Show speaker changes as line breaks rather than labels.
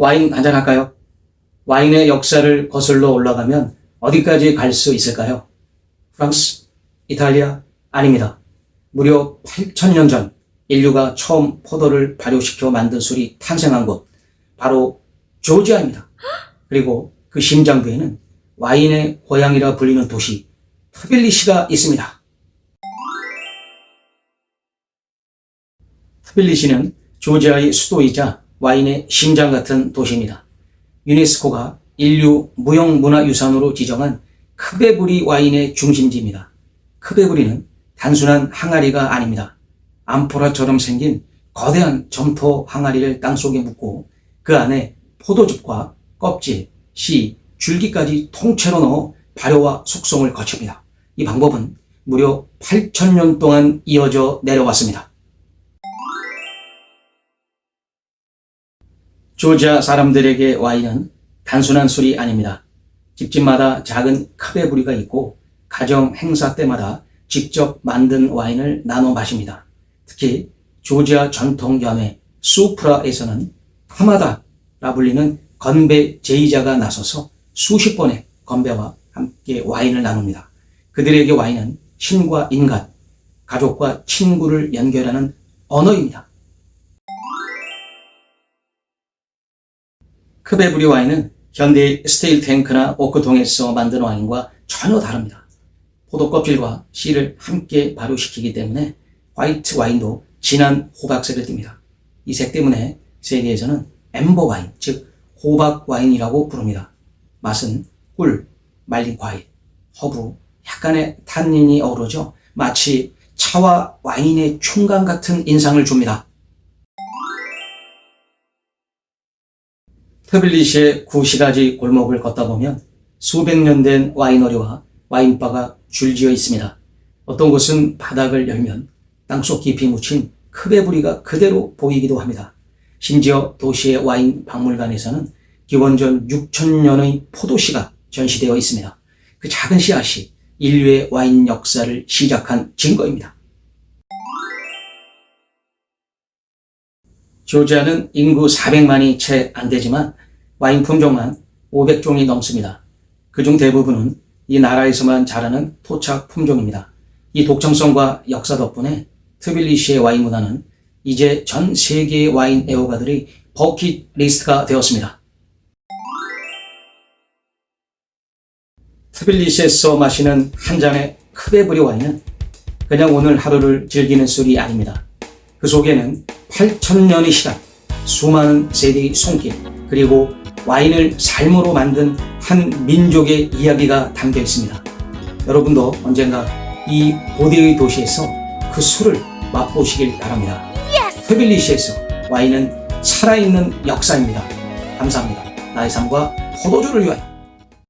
와인 한잔 할까요? 와인의 역사를 거슬러 올라가면 어디까지 갈 수 있을까요? 프랑스, 이탈리아, 아닙니다. 무려 8천년 전 인류가 처음 포도를 발효시켜 만든 술이 탄생한 곳, 바로 조지아입니다. 그리고 그 심장부에는 와인의 고향이라 불리는 도시, 트빌리시가 있습니다. 트빌리시는 조지아의 수도이자 와인의 심장 같은 도시입니다. 유네스코가 인류 무형문화유산으로 지정한 크베부리 와인의 중심지입니다. 크베부리는 단순한 항아리가 아닙니다. 암포라처럼 생긴 거대한 점토 항아리를 땅속에 묻고 그 안에 포도즙과 껍질, 씨, 줄기까지 통째로 넣어 발효와 숙성을 거칩니다. 이 방법은 무려 8천년 동안 이어져 내려왔습니다. 조지아 사람들에게 와인은 단순한 술이 아닙니다. 집집마다 작은 카베부리가 있고 가정 행사 때마다 직접 만든 와인을 나눠 마십니다. 특히 조지아 전통 연회 수프라에서는 타마다라 불리는 건배 제의자가 나서서 수십 번의 건배와 함께 와인을 나눕니다. 그들에게 와인은 신과 인간, 가족과 친구를 연결하는 언어입니다. 크베브리 와인은 현대의 스테일 탱크나 오크통에서 만든 와인과 전혀 다릅니다. 포도 껍질과 씨를 함께 발효시키기 때문에 화이트 와인도 진한 호박색을 띱니다. 이 색 때문에 세계에서는 엠버 와인, 즉 호박 와인이라고 부릅니다. 맛은 꿀, 말린 과일, 허브, 약간의 탄닌이 어우러져 마치 차와 와인의 충간 같은 인상을 줍니다. 트빌리시의 구시가지 골목을 걷다 보면 수백 년 된 와이너리와 와인바가 줄지어 있습니다. 어떤 곳은 바닥을 열면 땅속 깊이 묻힌 크베부리가 그대로 보이기도 합니다. 심지어 도시의 와인 박물관에서는 기원전 6천년의 포도씨가 전시되어 있습니다. 그 작은 씨앗이 인류의 와인 역사를 시작한 증거입니다. 조지아는 인구 400만이 채 안 되지만 와인 품종만 500종이 넘습니다. 그중 대부분은 이 나라에서만 자라는 토착 품종입니다. 이 독창성과 역사 덕분에 트빌리시의 와인 문화는 이제 전 세계의 와인 애호가들의 버킷 리스트가 되었습니다. 트빌리시에서 마시는 한 잔의 크베브리 와인은 그냥 오늘 하루를 즐기는 술이 아닙니다. 그 속에는 8천년의 시간, 수많은 세대의 손길, 그리고 와인을 삶으로 만든 한 민족의 이야기가 담겨 있습니다. 여러분도 언젠가 이 고대의 도시에서 그 술을 맛보시길 바랍니다. 트빌리시에서 와인은 살아있는 역사입니다. 감사합니다. 나의 삶과 포도주를 위하여.